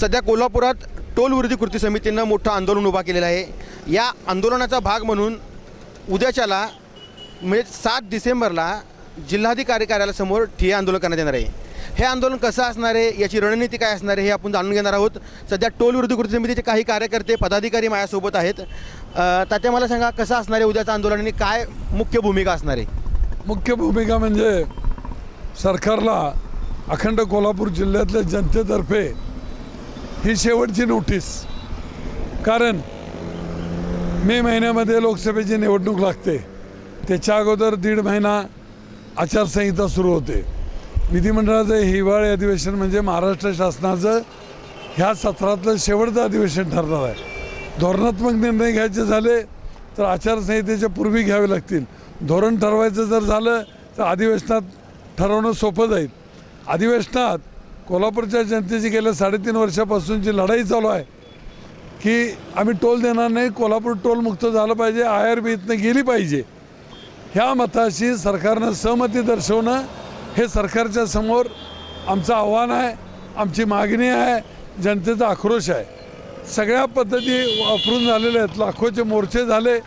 सध्या कोल्हापुरात टोल विरोधी कृती समितीनं मोठं आंदोलन उभा केलेलं आहे. या आंदोलनाचा भाग म्हणून उद्याच्याला म्हणजे सात डिसेंबरला जिल्हाधिकारी कार्यालयासमोर ठिय्या आंदोलन करण्यात येणार आहे. हे आंदोलन कसं असणार आहे याची रणनीती काय असणार आहे हे आपण जाणून घेणार आहोत. सध्या टोल विरोधी कृती समितीचे काही कार्यकर्ते पदाधिकारी माझ्यासोबत आहेत. अ, तात्या मला सांगा कसं असणार आहे उद्याचं आंदोलन आणि काय मुख्य भूमिका असणार आहे? मुख्य भूमिका म्हणजे सरकारला अखंड कोल्हापूर जिल्ह्यातल्या जनतेतर्फे ही शेवटची नोटीस कारण मे महिन्यामध्ये लोकसभेची निवडणूक लागते. त्याच्या अगोदर दीड महिना आचारसंहिता सुरू होते. विधिमंडळाचं हिवाळी अधिवेशन म्हणजे महाराष्ट्र शासनाचं ह्या सत्रातलं शेवटचं अधिवेशन ठरणार आहे. धोरणात्मक निर्णय घ्यायचे झाले तर आचारसंहितेच्या पूर्वी घ्यावे लागतील. धोरण ठरवायचं जर झालं तर अधिवेशनात ठरवणं सोपं जाईल. अधिवेशनात कोल्हापूरच्या जनतेची गेल्या साडेतीन वर्षापासून जी लढाई चालू आहे की आम्ही टोल देणार नाही कोल्हापूर टोलमुक्त झालं पाहिजे आय आर बी इथनं गेली पाहिजे. ह्या मताशी सरकारनं सहमती दर्शवणं हे सरकारच्या समोर आमचं आव्हान आहे आमची मागणी आहे जनतेचा आक्रोश आहे. सगळ्या पद्धती वापरून झालेल्या आहेत. लाखोचे मोर्चे झाले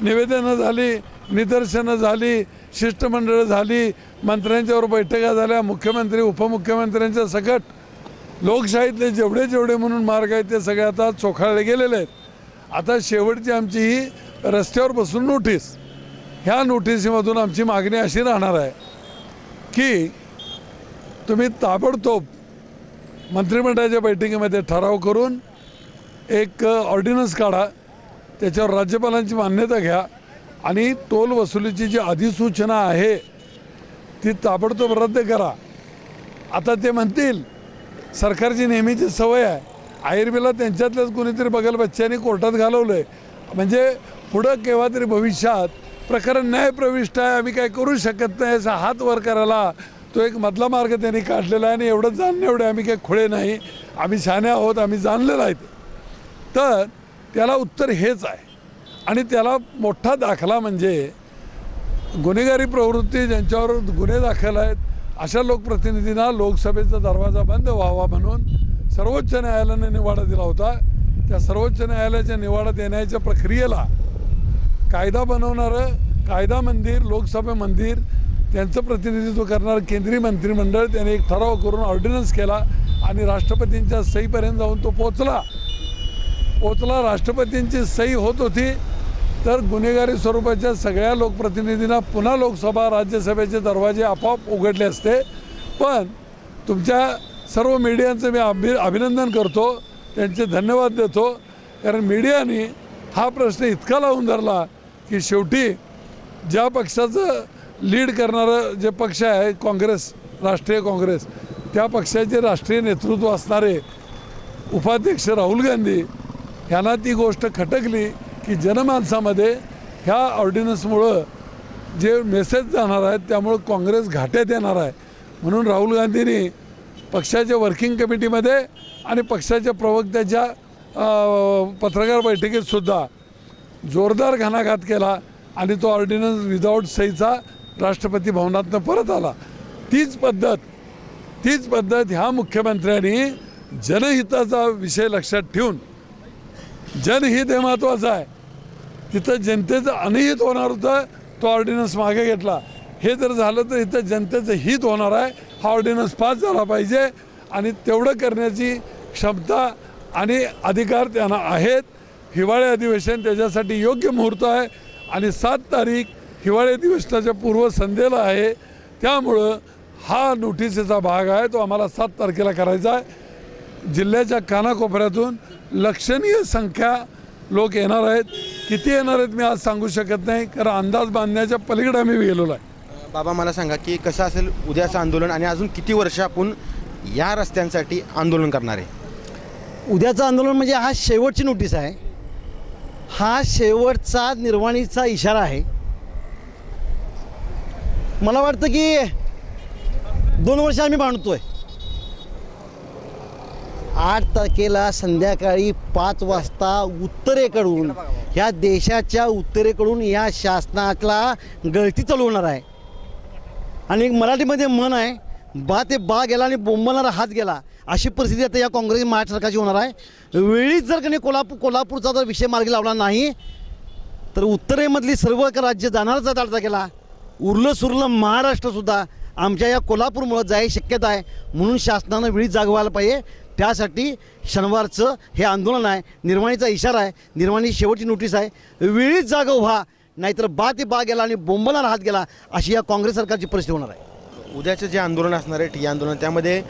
निवेदनं झाली निदर्शनं झाली शिष्टमंडळं झाली मंत्र्यांच्यावर बैठका झाल्या मुख्यमंत्री उपमुख्यमंत्र्यांच्या सकट. लोकशाहीतले जेवढे जेवढे म्हणून मार्ग आहेत ते सगळे आता चोखाळले गेलेले आहेत. आता शेवटची आमची ही रस्त्यावर बसून नोटीस. ह्या नोटीसीमधून आमची मागणी अशी राहणार आहे की तुम्ही ताबडतोब मंत्रिमंडळाच्या बैठकीमध्ये ठराव करून एक ऑर्डिनन्स काढा त्याच्यावर राज्यपालांची मान्यता घ्या. आणि टोल वसुलीची जी अधिसूचना आहे ती ताबडतोब रद्द करा. आता ते म्हणतील सरकारची नेहमीची सवय आहे. आयुर्वेला त्यांच्यातल्याच कोणीतरी बगल बच्च्यांनी कोर्टात घालवलं आहे म्हणजे पुढं केव्हा तरी भविष्यात प्रकरण न्यायप्रविष्ट आहे आम्ही काय करू शकत नाही असा हात वर करायला तो एक मधला मार्ग त्यांनी काढलेला आहे आणि एवढं जाणणं एवढे आम्ही काही खुळे नाही. आम्ही शहाणे आहोत आम्ही जाणलेलं आहे तर त्याला उत्तर हेच आहे. आणि त्याला मोठा दाखला म्हणजे गुन्हेगारी प्रवृत्ती ज्यांच्यावर गुन्हे दाखल आहेत अशा लोकप्रतिनिधींना लोकसभेचा दरवाजा बंद व्हावा म्हणून सर्वोच्च न्यायालयाने निवाडा दिला होता. त्या सर्वोच्च न्यायालयाच्या निवाडा देण्याच्या प्रक्रियेला कायदा बनवणारं कायदा मंदिर लोकसभा मंदिर त्यांचं प्रतिनिधित्व करणारं केंद्रीय मंत्रिमंडळ त्याने एक ठराव करून ऑर्डिनन्स केला आणि राष्ट्रपतींच्या सहीपर्यंत जाऊन तो पोचला पोचला राष्ट्रपतींची सही होत होती. तर गुन्हेगारी स्वरूपाच्या सगळ्या लोकप्रतिनिधींना पुन्हा लोकसभा राज्यसभेचे दरवाजे आपोआप उघडले असते. पण तुमच्या सर्व मीडियांचं मी अभि अभिनंदन करतो. त्यांचे धन्यवाद देतो. कारण मीडियाने हा प्रश्न इतका लावून धरला की शेवटी ज्या पक्षाचं लीड करणारं जे पक्ष आहे काँग्रेस राष्ट्रीय काँग्रेस त्या पक्षाचे राष्ट्रीय नेतृत्व असणारे उपाध्यक्ष राहुल गांधी यांना ती गोष्ट खटकली. की जनमानसामध्ये ह्या ऑर्डिनन्समुळं जे मेसेज जाणार आहेत त्यामुळं काँग्रेस घाट्यात येणार आहे. म्हणून राहुल गांधींनी पक्षाच्या वर्किंग कमिटीमध्ये आणि पक्षाच्या प्रवक्त्याच्या पत्रकार बैठकीत सुद्धा जोरदार घणाघात केला आणि तो ऑर्डिनन्स विदाऊट सहीचा राष्ट्रपती भवनातनं परत आला. तीच पद्धत तीच पद्धत ह्या मुख्यमंत्र्यांनी जनहिताचा विषय लक्षात ठेवून जनहित हे महत्त्वाचं आहे. तिथं जनतेचं अनहित होणार होतं तो ऑर्डिनन्स मागे घेतला. हे जर झालं तर इथं जनतेचं हित होणार आहे. हा ऑर्डिनन्स पास झाला पाहिजे आणि तेवढं करण्याची क्षमता आणि अधिकार त्यांना आहेत. हिवाळी अधिवेशन त्याच्यासाठी योग्य मुहूर्त आहे आणि सात तारीख हिवाळी अधिवेशनाच्या पूर्वसंध्येला आहे. त्यामुळं हा नोटिसीचा भाग आहे तो आम्हाला सात तारखेला करायचा आहे. जिल्ह्याच्या कानाकोपऱ्यातून लक्षणीय संख्या लोक येणार आहेत. किती येणार आहेत मी आज सांगू शकत नाही कारण अंदाज बांधण्याच्या पलीकडे आम्ही गेलेलो आहे. बाबा मला सांगा की कसं असेल उद्याचं आंदोलन आणि अजून किती वर्ष आपण या रस्त्यांसाठी आंदोलन करणार आहे? उद्याचं आंदोलन म्हणजे हा शेवटची नोटीस आहे. हा शेवटचा निर्वाणीचा इशारा आहे. मला वाटतं की दोन वर्ष आम्ही भांडतोय. आठ तारखेला संध्याकाळी पाच वाजता उत्तरेकडून ह्या देशाच्या उत्तरेकडून या शासनाला गळती चालवणार आहे. आणि एक मराठीमध्ये म्हण आहे बा ते बा गेला आणि बोंबलणारा हात गेला अशी परिस्थिती आता या काँग्रेस महाराष्ट्र सरकारची होणार आहे. वेळीच जर कोणी कोल्हापूर कोल्हापूरचा जर विषय मार्गी लावला नाही तर उत्तरेमधली सर्व राज्य जाणारच चालता गेला. उरलं सुरलं महाराष्ट्रसुद्धा आमच्या या कोल्हापूरमुळं जायची शक्यता आहे म्हणून शासनानं वेळी जागवायला पाहिजे. त्यासाठी शनिवारचं हे आंदोलन आहे. निर्वाणीचा इशारा आहे. निर्वाणी शेवटची नोटीस आहे. वेळीच जागा व्हा नाहीतर बा ते बा गेला आणि बोंबलार हात गेला अशी या काँग्रेस सरकारची परिस्थिती होणार आहे. उद्याचं जे आंदोलन असणार आहे ठिय्या आंदोलन त्यामध्ये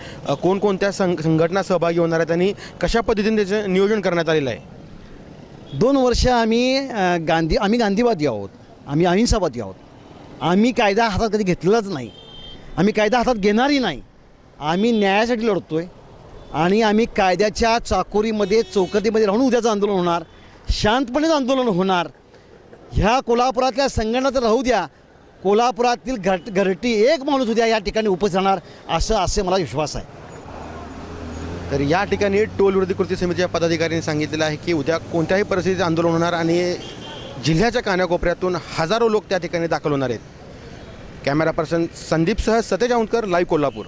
कोणकोणत्या संघ संघटना सहभागी होणार आहेत आणि कशा पद्धतीने त्याचं नियोजन करण्यात आलेलं आहे? दोन वर्ष आम्ही गांधी आम्ही गांधीवादी आहोत. आम्ही अहिंसावादी आहोत. आम्ही कायदा हातात कधी घेतलेलाच नाही. आम्ही कायदा हातात घेणारही नाही. आम्ही न्यायासाठी लढतो आहे आणि आम्ही कायद्याच्या चाकोरीमध्ये चौकटीमध्ये राहून उद्याचं आंदोलन होणार. शांतपणेच आंदोलन होणार. ह्या कोल्हापुरातल्या संघटना तर राहू द्या. कोल्हापुरातील घट घरटी एक माणूस उद्या या ठिकाणी उपस्थित राहणार असं असे मला विश्वास आहे. तर या ठिकाणी टोल विरोधी कृती समितीच्या पदाधिकाऱ्यांनी सांगितलेलं आहे की उद्या कोणत्याही परिस्थितीत आंदोलन होणार आणि जिल्ह्याच्या कानाकोपऱ्यातून हजारो लोक त्या ठिकाणी दाखल होणार आहेत. कॅमेरा पर्सन संदीपसह सतेज औंदकर लाईव्ह कोल्हापूर.